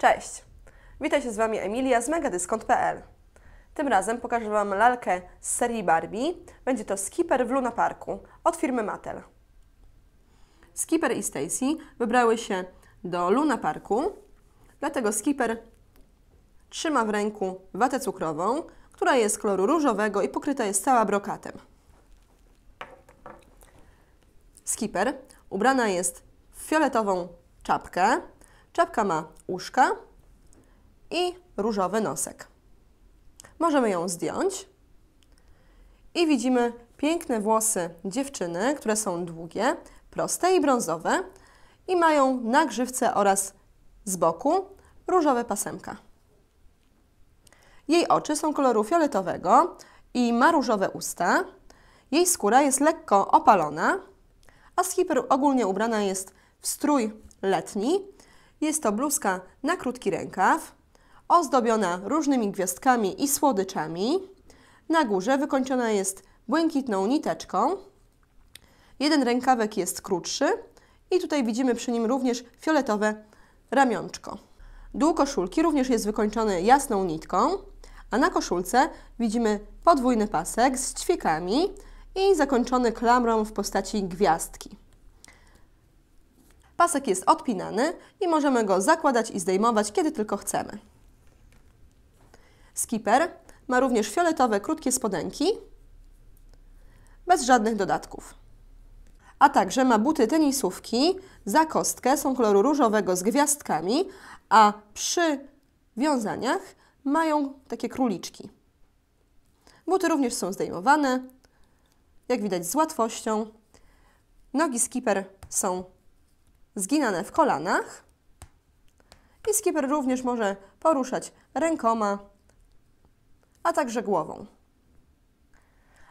Cześć! Witajcie z Wami Emilia z megadyskont.pl Tym razem pokażę Wam lalkę z serii Barbie. Będzie to Skipper w Luna Parku od firmy Mattel. Skipper i Stacy wybrały się do Luna Parku, dlatego Skipper trzyma w ręku watę cukrową, która jest koloru różowego i pokryta jest cała brokatem. Skipper ubrana jest w fioletową czapkę. Czapka ma uszka i różowy nosek. Możemy ją zdjąć i widzimy piękne włosy dziewczyny, które są długie, proste i brązowe i mają na grzywce oraz z boku różowe pasemka. Jej oczy są koloru fioletowego i ma różowe usta. Jej skóra jest lekko opalona, a skipper ogólnie ubrana jest w strój letni. Jest to bluzka na krótki rękaw, ozdobiona różnymi gwiazdkami i słodyczami. Na górze wykończona jest błękitną niteczką. Jeden rękawek jest krótszy i tutaj widzimy przy nim również fioletowe ramionczko. Dół koszulki również jest wykończony jasną nitką, a na koszulce widzimy podwójny pasek z ćwiekami i zakończony klamrą w postaci gwiazdki. Pasek jest odpinany i możemy go zakładać i zdejmować, kiedy tylko chcemy. Skipper ma również fioletowe krótkie spodenki, bez żadnych dodatków. A także ma buty tenisówki za kostkę, są koloru różowego z gwiazdkami, a przy wiązaniach mają takie króliczki. Buty również są zdejmowane, jak widać z łatwością. Nogi skipper są zginane w kolanach i skipper również może poruszać rękoma, a także głową.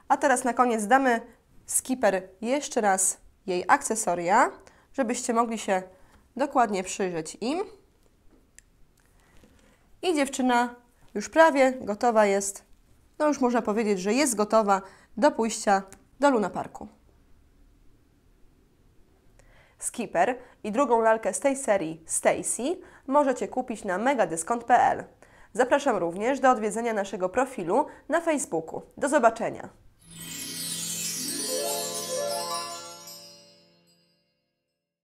A teraz na koniec damy skipper jeszcze raz jej akcesoria, żebyście mogli się dokładnie przyjrzeć im. I dziewczyna już prawie gotowa jest, no już można powiedzieć, że jest gotowa do pójścia do Luna Parku. Skipper i drugą lalkę z tej serii Stacy możecie kupić na megadyskont.pl. Zapraszam również do odwiedzenia naszego profilu na Facebooku. Do zobaczenia!